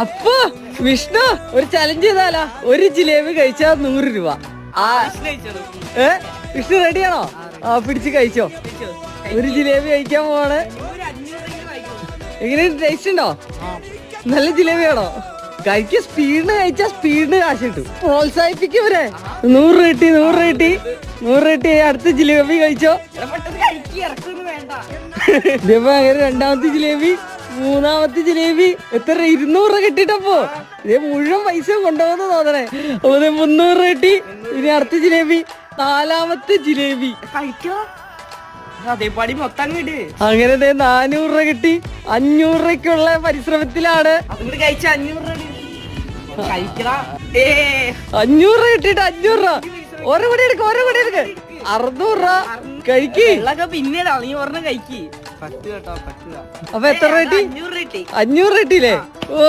അപ്പൊ വിഷ്ണു ഒരു ചലഞ്ച് ചെയ്താലോ. ഒരു ജിലേബി കഴിച്ചാൽ നൂറ് രൂപ. ആ ഏ? വിഷ്ണു റെഡിയാണോ ആ പിടിച്ച് കഴിച്ചോ. ഒരു ജിലേബി കഴിക്കാൻ പോവാണ്. എങ്ങനെ ടേസ്റ്റ് ഉണ്ടോ? നല്ല ജിലേബിയാണോ? കഴിക്ക സ്പീഡിന് കഴിച്ചാ സ്പീഡിന് കാശ് കിട്ടും. പ്രോത്സാഹിപ്പിക്കും ഇവരെ നൂറ് കിട്ടി നൂറ് കിട്ടി. നൂറ് കിട്ടി അടുത്ത ജിലേബി കഴിച്ചോ. അങ്ങനെ രണ്ടാമത്തെ ജിലേബി. മൂന്നാമത്തെ ജിലേബി എത്ര? ഇരുന്നൂറ് രൂപ കിട്ടിട്ടപ്പോ ഇതേ മുഴുവൻ പൈസ കൊണ്ടുപോകുന്ന തോന്നണേ. അതെ മുന്നൂറ് രൂപ കിട്ടി. ഇനി അടുത്ത ജിലേബി നാലാമത്തെ ജിലേബി. അതേപാടി മൊത്തം അങ്ങനെ നാനൂറ് രൂപ കിട്ടി. അഞ്ഞൂറ് രൂപയ്ക്കുള്ള പരിശ്രമത്തിലാണ്. കഴിച്ച അഞ്ഞൂറ് രൂപ അഞ്ഞൂറ് കിട്ടിട്ട് അഞ്ഞൂറ് രൂപ. ഓരോ കൂടി എടുക്ക ഓരോ കൂടി എടുക്ക. അറുന്നൂറ് രൂപ. കഴിക്ക്. പിന്നെ പിന്നീടാ നീ പറഞ്ഞ കഴിക്ക്. കേട്ടോ അപ്പൊ എത്ര കിട്ടി അഞ്ഞൂറ് റേറ്റില്ലേ അഞ്ഞൂറ് കിട്ടിയില്ലേ ഓ.